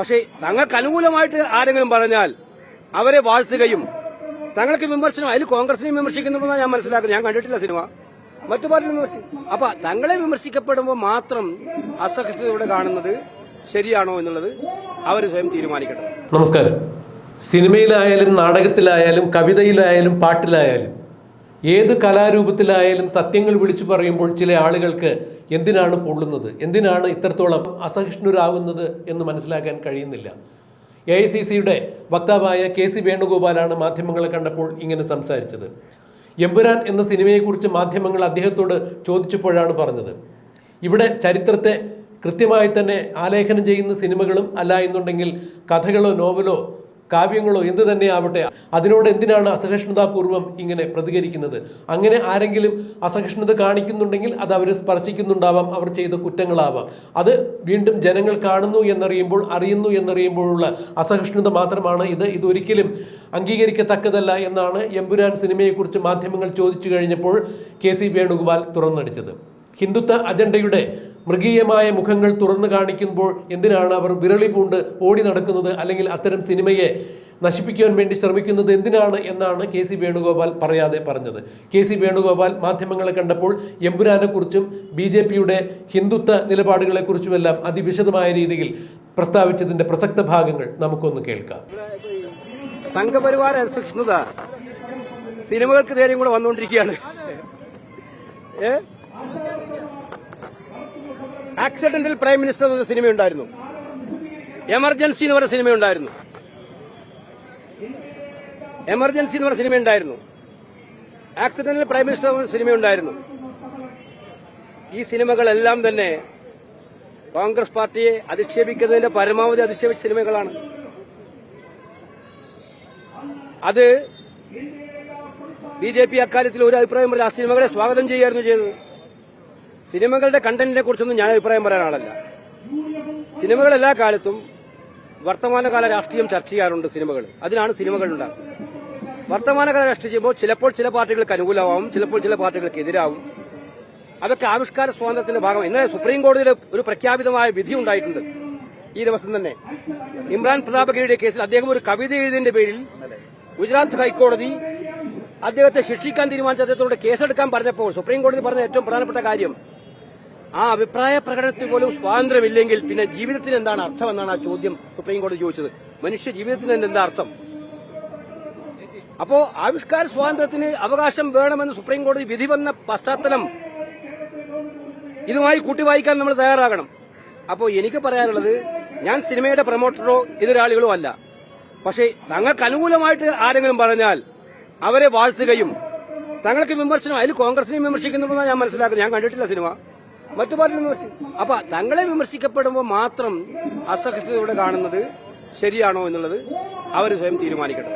പക്ഷേ തങ്ങൾക്ക് അനുകൂലമായിട്ട് ആരെങ്കിലും പറഞ്ഞാൽ അവരെ വാഴ്ത്തുകയും തങ്ങൾക്ക് വിമർശനം അതിൽ കോൺഗ്രസിനെ വിമർശിക്കുന്നുണ്ടെന്നാണ് ഞാൻ മനസ്സിലാക്കുന്നത്. ഞാൻ കണ്ടിട്ടില്ല സിനിമ. മറ്റു പാർട്ടി വിമർശിക്കും അപ്പൊ തങ്ങളെ വിമർശിക്കപ്പെടുമ്പോൾ മാത്രം അസഹിഷ്ണുതയോടെ കാണുന്നത് ശരിയാണോ എന്നുള്ളത് അവർ സ്വയം തീരുമാനിക്കട്ടെ. നമസ്കാരം. സിനിമയിലായാലും നാടകത്തിലായാലും കവിതയിലായാലും പാട്ടിലായാലും ഏത് കലാരൂപത്തിലായാലും സത്യങ്ങൾ വിളിച്ചു പറയുമ്പോൾ ചില ആളുകൾക്ക് എന്തിനാണ് പൊള്ളുന്നത്? എന്തിനാണ് ഇത്രത്തോളം അസഹിഷ്ണുരാകുന്നത് എന്ന് മനസ്സിലാക്കാൻ കഴിയുന്നില്ല. എ ഐ സി സിയുടെ വക്താവായ കെ സി വേണുഗോപാലാണ് മാധ്യമങ്ങളെ കണ്ടപ്പോൾ ഇങ്ങനെ സംസാരിച്ചത്. എമ്പുരാൻ എന്ന സിനിമയെക്കുറിച്ച് മാധ്യമങ്ങൾ അദ്ദേഹത്തോട് ചോദിച്ചപ്പോഴാണ് പറഞ്ഞത്. ഇവിടെ ചരിത്രത്തെ കൃത്യമായി തന്നെ ആലേഖനം ചെയ്യുന്ന സിനിമകളും അല്ല എന്നുണ്ടെങ്കിൽ കഥകളോ നോവലോ കാവ്യങ്ങളോ എന്ത് തന്നെ ആവട്ടെ അതിനോട് എന്തിനാണ് അസഹിഷ്ണുതാപൂർവം ഇങ്ങനെ പ്രതികരിക്കുന്നത്? അങ്ങനെ ആരെങ്കിലും അസഹിഷ്ണുത കാണിക്കുന്നുണ്ടെങ്കിൽ അത് അവരെ സ്പർശിക്കുന്നുണ്ടാവാം അവർ ചെയ്ത കുറ്റങ്ങളാവാം. അത് വീണ്ടും ജനങ്ങൾ കാണുന്നു എന്നറിയുമ്പോൾ അറിയുന്നു എന്നറിയുമ്പോഴുള്ള അസഹിഷ്ണുത മാത്രമാണ് ഇത്. ഇതൊരിക്കലും അംഗീകരിക്കത്തക്കതല്ല എന്നാണ് എമ്പുരാൻ സിനിമയെക്കുറിച്ച് മാധ്യമങ്ങൾ ചോദിച്ചു കഴിഞ്ഞപ്പോൾ കെ സി വേണുഗോപാൽ തുറന്നടിച്ചത്. ഹിന്ദുത്വ അജണ്ടയുടെ മൃഗീയമായ മുഖങ്ങൾ തുറന്നു കാണിക്കുമ്പോൾ എന്തിനാണ് അവർ വിരളി പൂണ്ട് ഓടി നടക്കുന്നത്? അല്ലെങ്കിൽ അത്തരം സിനിമയെ നശിപ്പിക്കാൻ വേണ്ടി ശ്രമിക്കുന്നത് എന്തിനാണ് എന്നാണ് കെ സി വേണുഗോപാൽ പറയാതെ പറഞ്ഞത്. കെ സി വേണുഗോപാൽ മാധ്യമങ്ങളെ കണ്ടപ്പോൾ എമ്പുരാനെക്കുറിച്ചും ബി ജെ പിയുടെ ഹിന്ദുത്വ നിലപാടുകളെക്കുറിച്ചുമെല്ലാം അതിവിശദമായ രീതിയിൽ പ്രസ്താവിച്ചതിന്റെ പ്രസക്ത ഭാഗങ്ങൾ നമുക്കൊന്ന് കേൾക്കാം. സംഘപരിവാര അസഹിഷ്ണുത സിനിമകൾക്ക് നേരെയും കൂടെ വന്നുകൊണ്ടിരിക്കുകയാണ്. ഏ? ആക്സിഡന്റൽ പ്രൈം മിനിസ്റ്റർ എന്നൊരു സിനിമയുണ്ടായിരുന്നു. എമർജൻസി എന്ന് പറഞ്ഞ സിനിമയുണ്ടായിരുന്നു. എമർജൻസി എന്ന് പറഞ്ഞ സിനിമയുണ്ടായിരുന്നു. ആക്സിഡന്റൽ പ്രൈം മിനിസ്റ്റർ എന്ന സിനിമയുണ്ടായിരുന്നു. ഈ സിനിമകളെല്ലാം തന്നെ കോൺഗ്രസ് പാർട്ടിയെ അധിക്ഷേപിക്കുന്നതിന്റെ പരമാവധി അധിക്ഷേപിച്ച സിനിമകളാണ്. അത് ബി ജെ പി അക്കാര്യത്തിൽ ഒരു അഭിപ്രായം പറഞ്ഞ ആ സിനിമകളെ സ്വാഗതം ചെയ്യുകയായിരുന്നു ചെയ്തത്. സിനിമകളുടെ കണ്ടന്റിനെ കുറിച്ചൊന്നും ഞാൻ അഭിപ്രായം പറയാൻ ആളല്ല. സിനിമകൾ എല്ലാ കാലത്തും വർത്തമാനകാല രാഷ്ട്രീയം ചർച്ച ചെയ്യാറുണ്ട് സിനിമകൾ. അതിനാണ് സിനിമകൾ ഉണ്ടാകുന്നത് വർത്തമാനകാല രാഷ്ട്രീയം ചെയ്യുമ്പോൾ ചിലപ്പോൾ ചില പാർട്ടികൾക്ക് അനുകൂലമാവും ചിലപ്പോൾ ചില പാർട്ടികൾക്ക് എതിരാവും. അതൊക്കെ ആവിഷ്കാര സ്വാതന്ത്ര്യത്തിന്റെ ഭാഗമാണ് ഇന്നലെ സുപ്രീം കോടതിയിൽ ഒരു പ്രഖ്യാപിതമായ വിധി ഉണ്ടായിട്ടുണ്ട്. ഈ ദിവസം തന്നെ. ഇമ്രാൻ പ്രതാപഗിരിയുടെ കേസിൽ അദ്ദേഹം ഒരു കവിത എഴുതിയതിന്റെ പേരിൽ ഗുജറാത്ത് ഹൈക്കോടതി അദ്ദേഹത്തെ ശിക്ഷിക്കാൻ തീരുമാനിച്ച അദ്ദേഹത്തോട് കേസെടുക്കാൻ പറഞ്ഞപ്പോൾ സുപ്രീം കോടതി പറഞ്ഞ ഏറ്റവും പ്രധാനപ്പെട്ട കാര്യം ആ അഭിപ്രായ പ്രകടനത്തിൽ പോലും സ്വാതന്ത്ര്യമില്ലെങ്കിൽ പിന്നെ ജീവിതത്തിന് എന്താണ് അർത്ഥം എന്നാണ് ആ ചോദ്യം സുപ്രീം കോടതി ചോദിച്ചത്. മനുഷ്യ ജീവിതത്തിന് എന്താ അർത്ഥം? അപ്പോ ആവിഷ്കാര സ്വാതന്ത്ര്യത്തിന് അവകാശം വേണമെന്ന് സുപ്രീം കോടതി വിധി വന്ന പശ്ചാത്തലം ഇതുമായി കൂട്ടി വായിക്കാൻ നമ്മൾ തയ്യാറാകണം. അപ്പോ എനിക്ക് പറയാനുള്ളത് ഞാൻ സിനിമയുടെ പ്രൊമോട്ടറോ എതിരാളികളോ അല്ല. പക്ഷേ തങ്ങൾക്ക് അനുകൂലമായിട്ട് ആരെങ്കിലും പറഞ്ഞാൽ അവരെ വാഴ്ത്തുകയും തങ്ങൾക്ക് വിമർശനം അതിൽ കോൺഗ്രസിനെ വിമർശിക്കുന്നുണ്ടെന്നാണ് ഞാൻ മനസ്സിലാക്കുന്നത്. ഞാൻ കണ്ടിട്ടില്ല സിനിമ. മറ്റു പാർട്ടികൾ വിമർശിക്കും അപ്പൊ തങ്ങളെ വിമർശിക്കപ്പെടുമ്പോൾ മാത്രം അസഹിഷ്ണുതയോടെ കാണുന്നത് ശരിയാണോ എന്നുള്ളത് അവർ സ്വയം തീരുമാനിക്കട്ടെ.